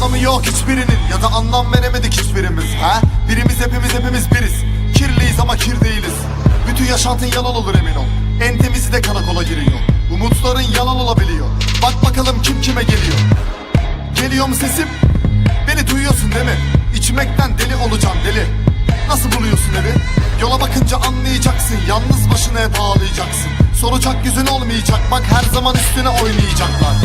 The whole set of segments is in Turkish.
Anlamı yok hiçbirinin. Ya da anlam veremedik hiçbirimiz ha? Birimiz hepimiz hepimiz biriz. Kirliyiz ama kir değiliz. Bütün yaşantın yalan olur emin ol. En temizi de karakola giriyor. Umutların yalan olabiliyor. Bak bakalım kim kime geliyor. Geliyor mu sesim? Beni duyuyorsun değil mi? İçmekten deli olacağım deli. Nasıl buluyorsun evi? Yola bakınca anlayacaksın. Yalnız başına hep ağlayacaksın. Soracak yüzün olmayacak. Bak her zaman üstüne oynayacaklar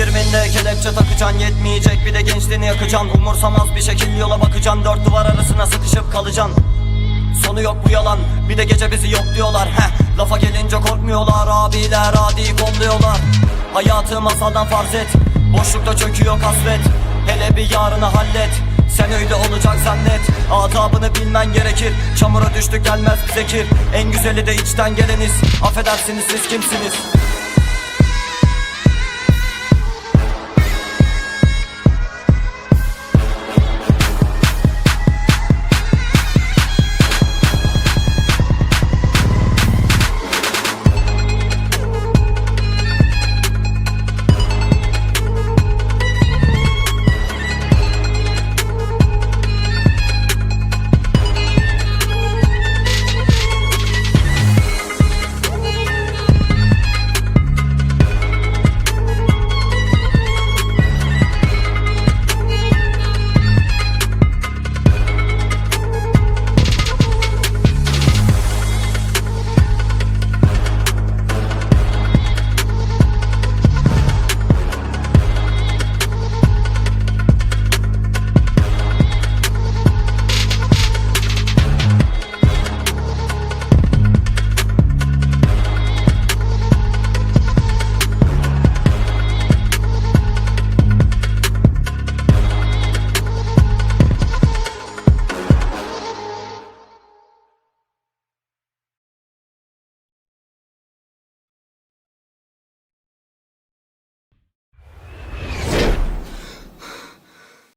Yirminde kelepçe takacaksın yetmeyecek. Bir de gençliğini yakacaksın. Umursamaz bir şekil yola bakacaksın. Dört duvar arasına sıkışıp kalacaksın. Sonu yok bu yalan. Bir de gece bizi yok diyorlar. Heh lafa gelince korkmuyorlar. Abiler adi kolluyorlar. Hayatı masaldan farz et. Boşlukta çöküyor kasvet. Hele bir yarını hallet. Sen öyle olacak zannet. Adabını bilmen gerekir. Çamura düştük gelmez bize kir En güzeli de içten geleniz. Affedersiniz siz kimsiniz